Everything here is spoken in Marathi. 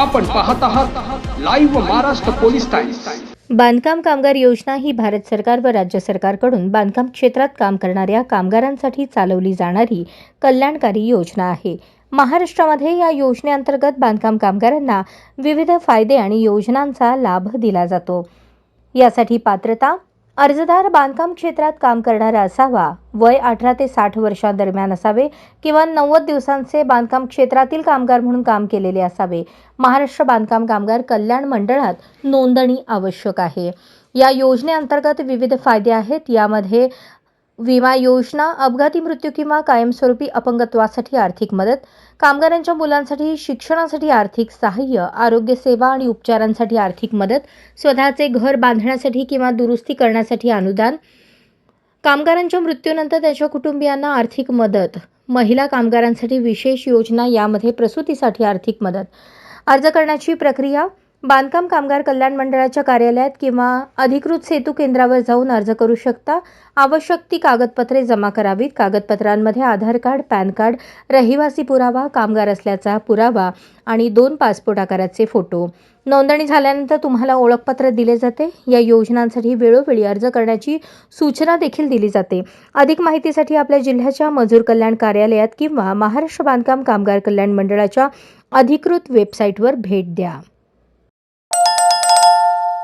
आपण पाहत आहात लाईव्ह महाराष्ट्र पोलीस टाइम्स बांधकाम कामगार योजना ही भारत सरकार व राज्य सरकारकडून बांधकाम क्षेत्रात काम करणाऱ्या कामगारांसाठी चालवली जाणारी कल्याणकारी योजना आहे. महाराष्ट्रामध्ये या योजनेअंतर्गत बांधकाम कामगारांना विविध फायदे आणि योजनांचा लाभ दिला जातो. यासाठी पात्रता अर्जदार बांधकाम क्षेत्रात काम करणारा असावा. वय अठरा ते साठ वर्षांदरम्यान असावे किंवा नव्वद दिवसांचे बांधकाम क्षेत्रातील कामगार म्हणून काम केलेले असावे. महाराष्ट्र बांधकाम कामगार कल्याण मंडळात नोंदणी आवश्यक आहे. या योजनेअंतर्गत विविध फायदे आहेत. यामध्ये विमा योजना अपघाती मृत्यू किंवा कायमस्वरूपी अपंगत्वासाठी आर्थिक मदत कामगारांच्या मुलांसाठी शिक्षणासाठी आर्थिक सहाय्य आरोग्य सेवा आणि उपचारांसाठी आर्थिक मदत स्वतःचे घर बांधण्यासाठी किंवा दुरुस्ती करण्यासाठी अनुदान कामगारांच्या मृत्यूनंतर त्याच्या कुटुंबियांना आर्थिक मदत महिला कामगारांसाठी विशेष योजना यामध्ये प्रसूतीसाठी आर्थिक मदत. अर्ज करण्याची प्रक्रिया बांधकाम कामगार कल्याण मंडळाच्या कार्यालयात किंवा अधिकृत सेतू केंद्रावर जाऊन अर्ज करू शकता. आवश्यक ती कागदपत्रे जमा करावीत. कागदपत्रांमध्ये आधार कार्ड पॅन कार्ड रहिवासी पुरावा कामगार असल्याचा पुरावा आणि दोन पासपोर्ट आकाराचे फोटो. नोंदणी झाल्यानंतर तुम्हाला ओळखपत्र दिले जाते. या योजनांसाठी वेळोवेळी अर्ज करण्याची सूचना देखील दिली जाते. अधिक माहितीसाठी आपल्या जिल्ह्याच्या मजूर कल्याण कार्यालयात किंवा महाराष्ट्र बांधकाम कामगार कल्याण मंडळाच्या अधिकृत वेबसाईटवर भेट द्या.